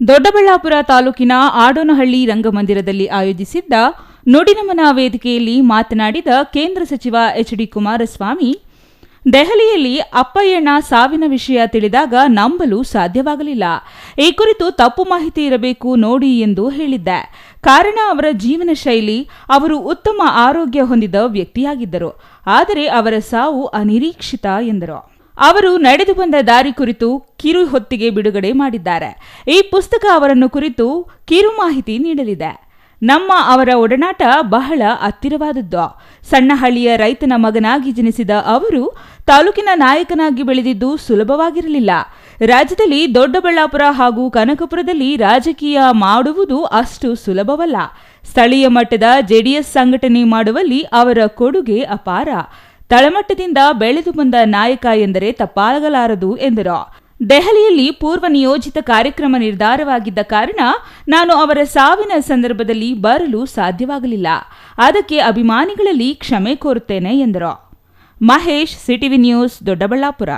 ದೊಡ್ಡಬಳ್ಳಾಪುರ ತಾಲೂಕಿನ ಆಡೋನಹಳ್ಳಿ ರಂಗಮಂದಿರದಲ್ಲಿ ಆಯೋಜಿಸಿದ್ದ ನುಡಿನಮನ ವೇದಿಕೆಯಲ್ಲಿ ಮಾತನಾಡಿದ ಕೇಂದ್ರ ಸಚಿವ ಎಚ್ ಡಿ ಕುಮಾರಸ್ವಾಮಿ ದೆಹಲಿಯಲ್ಲಿ ಅಪ್ಪಯ್ಯಣ್ಣ ಸಾವಿನ ವಿಷಯ ತಿಳಿದಾಗ ನಂಬಲು ಸಾಧ್ಯವಾಗಲಿಲ್ಲ. ಈ ಕುರಿತು ತಪ್ಪು ಮಾಹಿತಿ ಇರಬೇಕು ನೋಡಿ ಎಂದು ಹೇಳಿದ್ದೆ. ಕಾರಣ ಅವರ ಜೀವನ ಶೈಲಿ, ಅವರು ಉತ್ತಮ ಆರೋಗ್ಯ ಹೊಂದಿದ ವ್ಯಕ್ತಿಯಾಗಿದ್ದರು. ಆದರೆ ಅವರ ಸಾವು ಅನಿರೀಕ್ಷಿತ ಎಂದರು. ಅವರು ನಡೆದು ಬಂದ ದಾರಿ ಕುರಿತು ಕಿರು ಹೊತ್ತಿಗೆ ಬಿಡುಗಡೆ ಮಾಡಿದ್ದಾರೆ. ಈ ಪುಸ್ತಕ ಅವರನ್ನು ಕುರಿತು ಕಿರು ಮಾಹಿತಿ ನೀಡಲಿದೆ. ನಮ್ಮ ಅವರ ಒಡನಾಟ ಬಹಳ ಹತ್ತಿರವಾದದ್ದು. ಸಣ್ಣ ಹಳ್ಳಿಯ ರೈತನ ಮಗನಾಗಿ ಜನಿಸಿದ ಅವರು ತಾಲೂಕಿನ ನಾಯಕನಾಗಿ ಬೆಳೆದಿದ್ದು ಸುಲಭವಾಗಿರಲಿಲ್ಲ. ರಾಜ್ಯದಲ್ಲಿ ದೊಡ್ಡಬಳ್ಳಾಪುರ ಹಾಗೂ ಕನಕಪುರದಲ್ಲಿ ರಾಜಕೀಯ ಮಾಡುವುದು ಅಷ್ಟು ಸುಲಭವಲ್ಲ. ಸ್ಥಳೀಯ ಮಟ್ಟದ ಜೆಡಿಎಸ್ ಸಂಘಟನೆ ಮಾಡುವಲ್ಲಿ ಅವರ ಕೊಡುಗೆ ಅಪಾರ. ತಳಮಟ್ಟದಿಂದ ಬೆಳೆದು ಬಂದ ನಾಯಕ ಎಂದರೆ ತಪ್ಪಾಗಲಾರದು ಎಂದರು. ದೆಹಲಿಯಲ್ಲಿ ಪೂರ್ವ ನಿಯೋಜಿತ ಕಾರ್ಯಕ್ರಮ ನಿರ್ಧಾರವಾಗಿದ್ದ ಕಾರಣ ನಾನು ಅವರ ಸಾವಿನ ಸಂದರ್ಭದಲ್ಲಿ ಬರಲು ಸಾಧ್ಯವಾಗಲಿಲ್ಲ. ಅದಕ್ಕೆ ಅಭಿಮಾನಿಗಳಲ್ಲಿ ಕ್ಷಮೆ ಕೋರುತ್ತೇನೆ ಎಂದರು. Mahesh, CTV news, Doddaballapur.